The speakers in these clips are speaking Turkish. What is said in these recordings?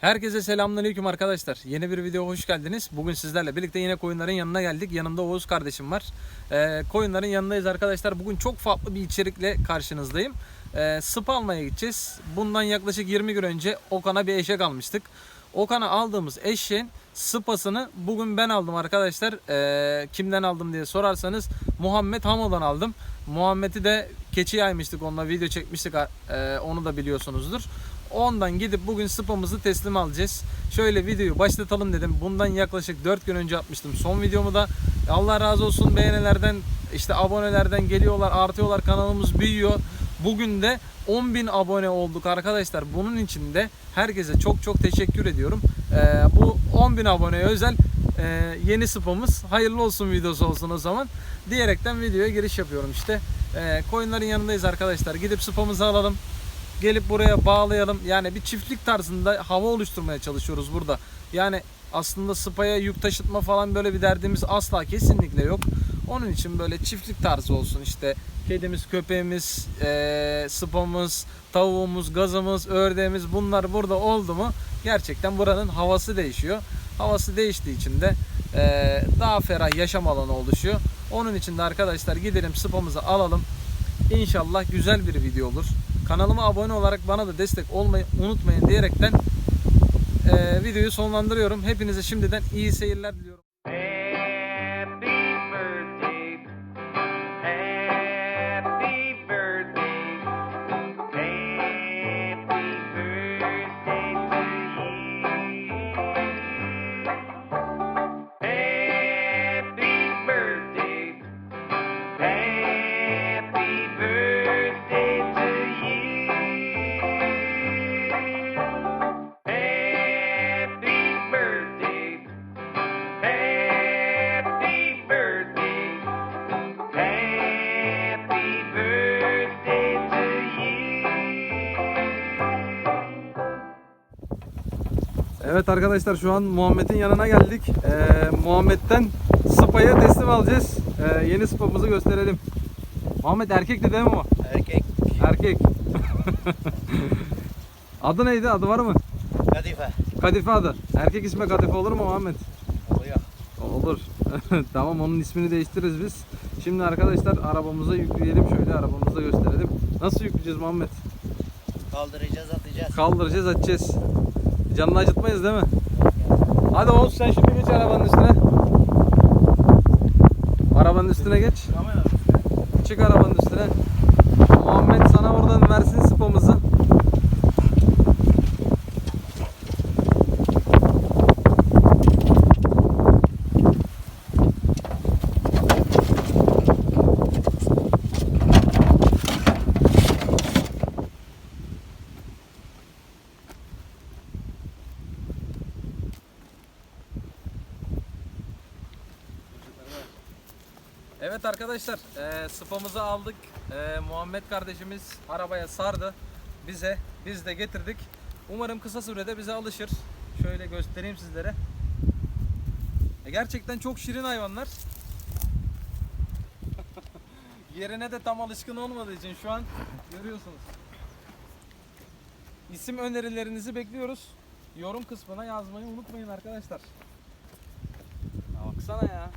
Herkese selamünaleyküm arkadaşlar. Yeni bir videoya hoş geldiniz. Bugün sizlerle birlikte yine koyunların yanına geldik. Yanımda Oğuz kardeşim var. Ee, koyunların yanındayız arkadaşlar. Bugün çok farklı bir içerikle karşınızdayım. Ee, sıp almaya gideceğiz. Bundan yaklaşık 20 gün önce Okan'a bir eşek almıştık. Okan'a aldığımız eşeğin sıpasını bugün ben aldım arkadaşlar. Ee, kimden aldım diye sorarsanız Muhammed Hamo'dan aldım. Muhammed'i de keçi yaymıştık onunla video çekmiştik. Ee, onu da biliyorsunuzdur. Ondan gidip bugün spamızı teslim alacağız. Şöyle videoyu başlatalım dedim. Bundan yaklaşık 4 gün önce atmıştım son videomu da. Allah razı olsun beğenilerden işte abonelerden geliyorlar artıyorlar kanalımız büyüyor. Bugün de 10.000 abone olduk arkadaşlar. Bunun için de herkese çok çok teşekkür ediyorum. Ee, bu 10.000 aboneye özel e, yeni spamız hayırlı olsun videosu olsun o zaman. Diyerekten videoya giriş yapıyorum işte. Ee, koyunların yanındayız arkadaşlar. Gidip spamızı alalım gelip buraya bağlayalım. Yani bir çiftlik tarzında hava oluşturmaya çalışıyoruz burada. Yani aslında spaya yük taşıtma falan böyle bir derdimiz asla kesinlikle yok. Onun için böyle çiftlik tarzı olsun işte kedimiz, köpeğimiz, eee spamız, tavuğumuz, gazımız, ördeğimiz bunlar burada oldu mu gerçekten buranın havası değişiyor. Havası değiştiği için de eee, daha ferah yaşam alanı oluşuyor. Onun için de arkadaşlar gidelim spamızı alalım. İnşallah güzel bir video olur. Kanalıma abone olarak bana da destek olmayı unutmayın diyerekten eee, videoyu sonlandırıyorum. Hepinize şimdiden iyi seyirler diliyorum. Evet arkadaşlar şu an Muhammed'in yanına geldik. Ee, Muhammed'den Spa'ya teslim alacağız. Ee, yeni Spa'mızı gösterelim. Muhammed erkekti değil mi o? Erkek Erkek. adı neydi? Adı var mı? kadife Kadife adı. Erkek ismi Kadife olur mu Muhammed? oluyor. Olur. tamam onun ismini değiştiririz biz. Şimdi arkadaşlar arabamıza yükleyelim. Şöyle arabamıza gösterelim. Nasıl yükleyeceğiz Muhammed? Kaldıracağız atacağız. Kaldıracağız açacağız. Canını acıtmayız değil mi? Hadi Oğuz sen şimdi geç arabanın üstüne. Arabanın üstüne geç. Çık arabanın üstüne. Muhammed sana oradan versin spamızı. Evet arkadaşlar e, spamızı aldık. E, Muhammed kardeşimiz arabaya sardı bize. Biz de getirdik. Umarım kısa sürede bize alışır. Şöyle göstereyim sizlere. E, gerçekten çok şirin hayvanlar. Yerine de tam alışkın olmadığı için şu an görüyorsunuz. İsim önerilerinizi bekliyoruz. Yorum kısmına yazmayı unutmayın arkadaşlar. Ya baksana ya.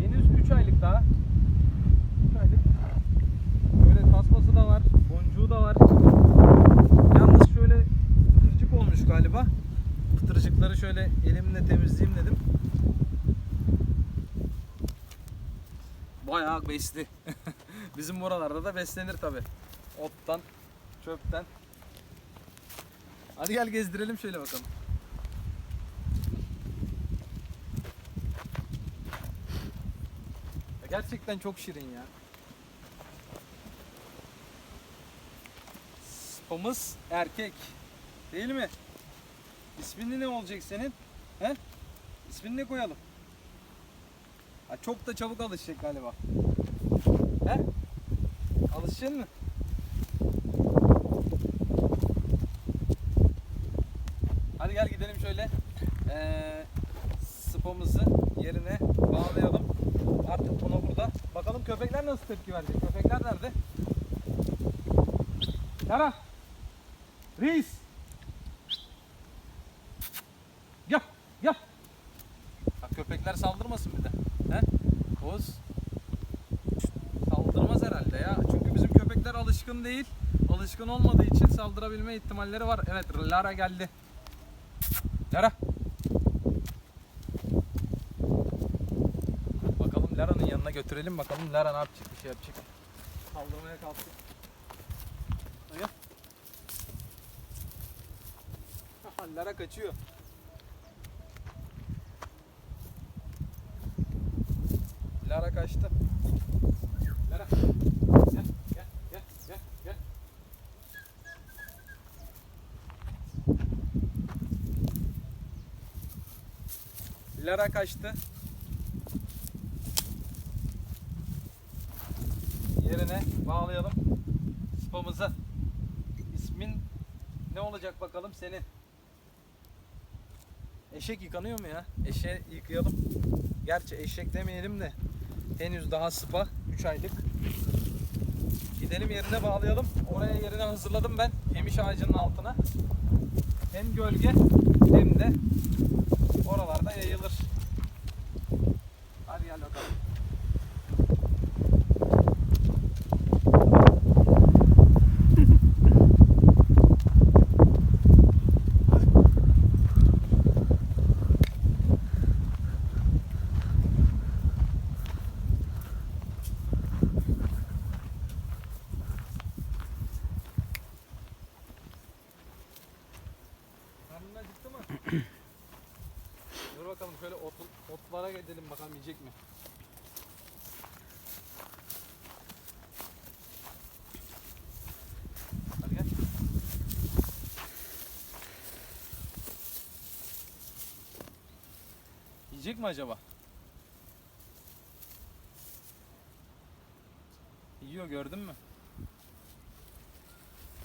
Henüz 3 aylık daha. 3 aylık. Böyle tasması da var, boncuğu da var. Yalnız şöyle pıtırcık olmuş galiba. Pıtırcıkları şöyle elimle temizleyeyim dedim. Besli. Bizim buralarda da beslenir tabi. Ottan, çöpten. Hadi gel gezdirelim şöyle bakalım. Gerçekten çok şirin ya. Spamız erkek. Değil mi? İsmini ne olacak senin? He? İsmini ne koyalım? Ha, çok da çabuk alışacak galiba. He? Alışacaksın mı? Hadi gel gidelim şöyle. Ee, spamızı yerine bağlayalım. Artık bunu burada. Bakalım köpekler nasıl tepki verecek? Köpekler nerede? Lara. Reis. Gel. Gel. Bak köpekler saldırmasın bir de. He? Oğuz. Saldırmaz herhalde ya. Çünkü bizim köpekler alışkın değil. Alışkın olmadığı için saldırabilme ihtimalleri var. Evet Lara geldi. Lara. Bakalım Lara'nın yanına götürelim bakalım Lara ne yapacak bir şey yapacak. Saldırmaya kalksın. Gel. Lara kaçıyor. Lara kaçtı. Lara. Gel, gel, gel, gel, gel. Lara kaçtı. Yerine bağlayalım spamızı. İsmin ne olacak bakalım senin? Eşek yıkanıyor mu ya? Eşeği yıkayalım. Gerçi eşek demeyelim de henüz daha sıpa 3 aylık. Gidelim yerine bağlayalım. Oraya yerine hazırladım ben. Yemiş ağacının altına. Hem gölge hem de oralarda yayılır. Hadi gel bakalım. Karnın acıktı mı? Dur bakalım şöyle ot, otlara gidelim bakalım yiyecek mi? Hadi gel. Yiyecek mi acaba? Yiyor gördün mü?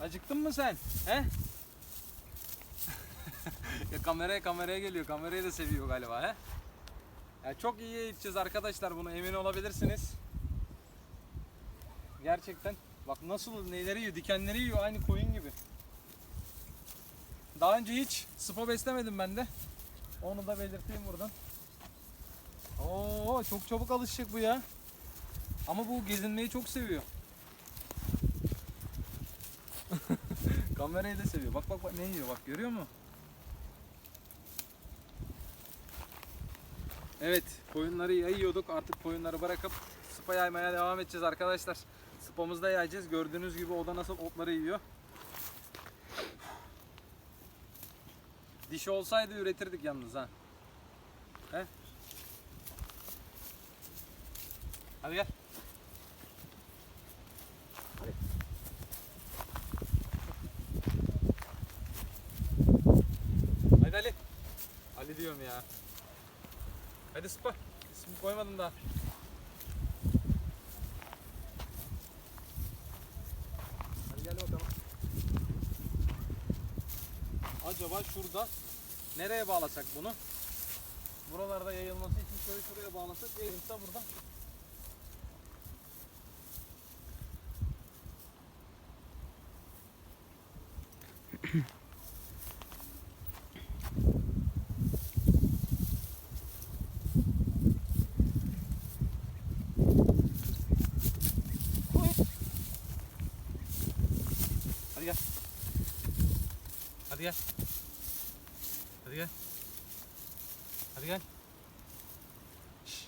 Acıktın mı sen? He? ya kameraya kameraya geliyor. Kamerayı da seviyor galiba he. Ya çok iyi eğiteceğiz arkadaşlar bunu emin olabilirsiniz. Gerçekten bak nasıl neleri yiyor dikenleri yiyor aynı koyun gibi. Daha önce hiç spa beslemedim ben de. Onu da belirteyim buradan. Oo çok çabuk alışacak bu ya. Ama bu gezinmeyi çok seviyor. Kamerayı da seviyor. Bak bak bak ne yiyor bak görüyor musun? Evet, koyunları yayıyorduk. Artık koyunları bırakıp sıpa yaymaya devam edeceğiz arkadaşlar. Sıpamızda yayacağız. Gördüğünüz gibi o da nasıl otları yiyor. Dişi olsaydı üretirdik yalnız ha. He? Hadi gel. Hadi. Ali. Ali diyorum ya. Hadi sıpa. İsmi koymadım daha. Hadi gel bakalım. Acaba şurada nereye bağlasak bunu? Buralarda yayılması için şöyle şuraya bağlasak yayılsa burada. Hadi gel. Hadi gel. Hadi gel. Şş.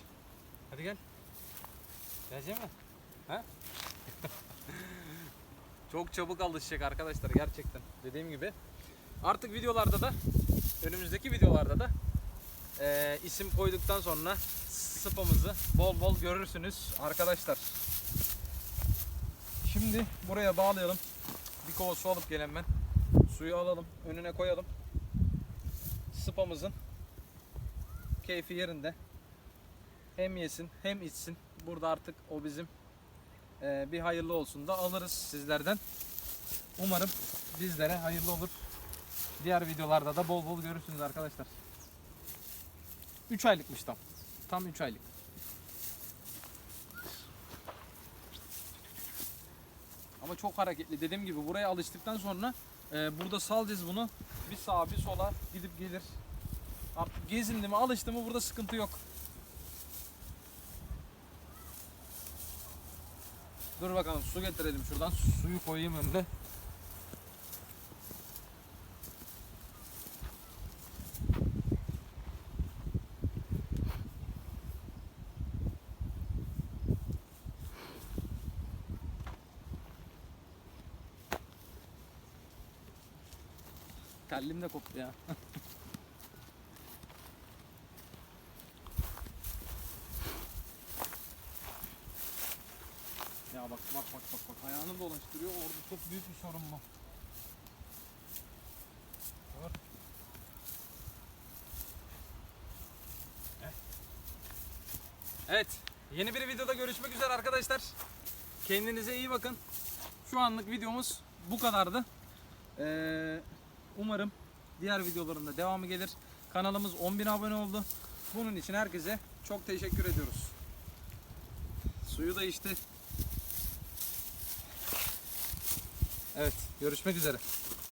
Hadi gel. Gelecek mi? Ha? Çok çabuk alışacak arkadaşlar gerçekten. Dediğim gibi. Artık videolarda da önümüzdeki videolarda da eee, isim koyduktan sonra sıpamızı bol bol görürsünüz arkadaşlar. Şimdi buraya bağlayalım. Bir kova su alıp gelen ben. Suyu alalım, önüne koyalım. Sıpamızın keyfi yerinde. Hem yesin hem içsin. Burada artık o bizim eee, bir hayırlı olsun da alırız sizlerden. Umarım bizlere hayırlı olur. Diğer videolarda da bol bol görürsünüz arkadaşlar. 3 aylıkmış tam. Tam 3 aylık. Ama çok hareketli. Dediğim gibi buraya alıştıktan sonra e, burada salacağız bunu. Bir sağa bir sola gidip gelir. Artık gezindi mi alıştı mı burada sıkıntı yok. Dur bakalım su getirelim şuradan. Suyu koyayım önüne. Terlim de koptu ya. ya bak bak bak bak bak ayağını dolaştırıyor orada çok büyük bir sorun. Dur. Eh. Evet yeni bir videoda görüşmek üzere arkadaşlar. Kendinize iyi bakın. Şu anlık videomuz bu kadardı. Ee, umarım diğer videolarında devamı gelir. Kanalımız 10.000 abone oldu. Bunun için herkese çok teşekkür ediyoruz. Suyu da içti. Evet, görüşmek üzere.